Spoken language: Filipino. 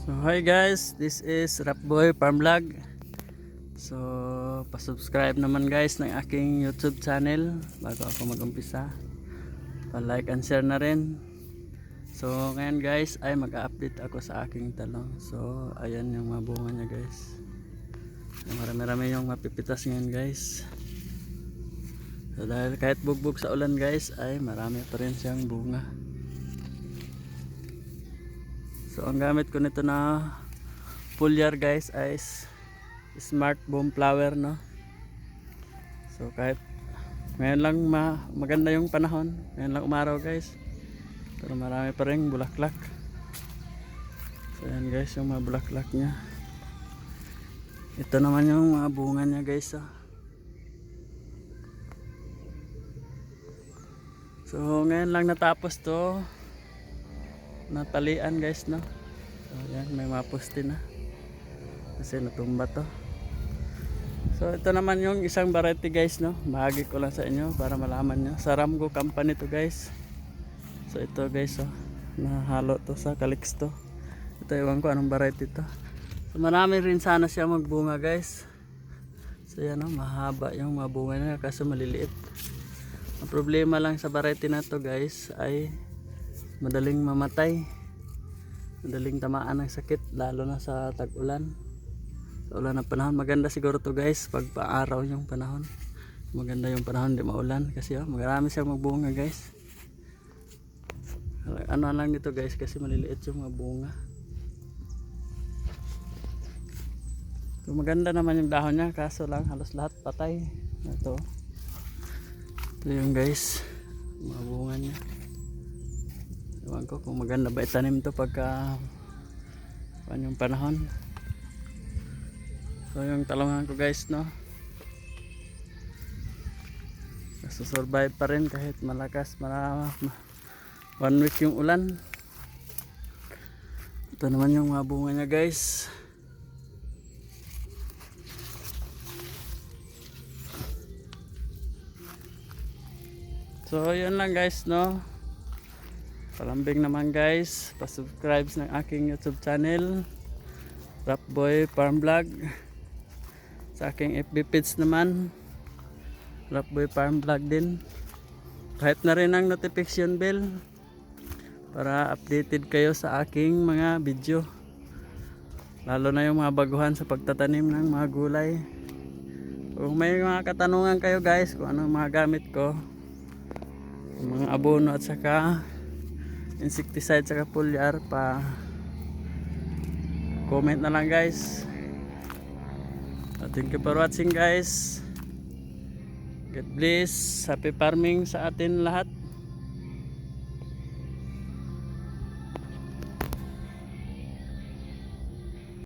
So hi guys, this is Rapboy Farm Vlog. So pa-subscribe naman guys ng aking YouTube channel bago ako mag-umpisa. Pa-like and share na rin. So ngayon guys ay mag-update ako sa aking talong. So ayan yung mga bunga niya guys. Marami-rami yung mapipitas ngayon guys. So dahil kahit bugbog sa ulan guys ay marami pa rin siyang bunga. So ang gamit ko nito na foliar guys ay smart boom flower no. So kahit ngayon lang ma maganda yung panahon, ngayon lang umaraw guys. Pero marami pa rin bulaklak. So yan guys yung mga bulaklak niya. Ito naman yung mga bunga niya guys ah. So ngayon lang natapos to natalian guys no? So yan may mga poste na. Kasi natumba to. So ito naman yung isang variety guys no? Bahagi ko lang sa inyo para malaman nyo. Sa Ramgo company to guys. So ito guys oh. Nahalo to sa Calixto ito iwan ko anong variety to. So marami rin sana siya magbunga guys. So yan oh mahaba yung mga bunga niya kaso maliliit. Ang problema lang sa variety na to guys ay madaling mamatay. Madaling tamaan ng sakit lalo na sa tag-ulan. Sa ulan ng panahon. Maganda siguro to guys pag paaraw yung panahon. Maganda yung panahon di maulan. Kasi oh, marami siyang magbunga guys. Ano lang dito guys kasi maliliit yung mga so, maganda naman yung dahon niya. Kaso lang halos lahat patay. Ito. Ito yung guys mga bunga niya Ewan ko kung maganda ba itanim to pagka pan yung panahon. So yung talungan ko guys no. Nasusurvive pa rin kahit malakas mara, ma, one week yung ulan. Ito naman yung mga bunga niya guys. So yun lang guys no. Palambing naman guys, pa-subscribe ng aking YouTube channel Rapboy Farm Vlog. Sa aking FB page naman Rapboy Farm Vlog din. Kahit na rin ang notification bell Para updated kayo sa aking mga video. Lalo na yung mga baguhan sa pagtatanim ng mga gulay. Kung may mga katanungan kayo guys kung anong mga gamit ko mga abono at saka insecticide sa foliar pa. Comment na lang guys. Thank you for watching guys. God bless. Happy farming sa atin lahat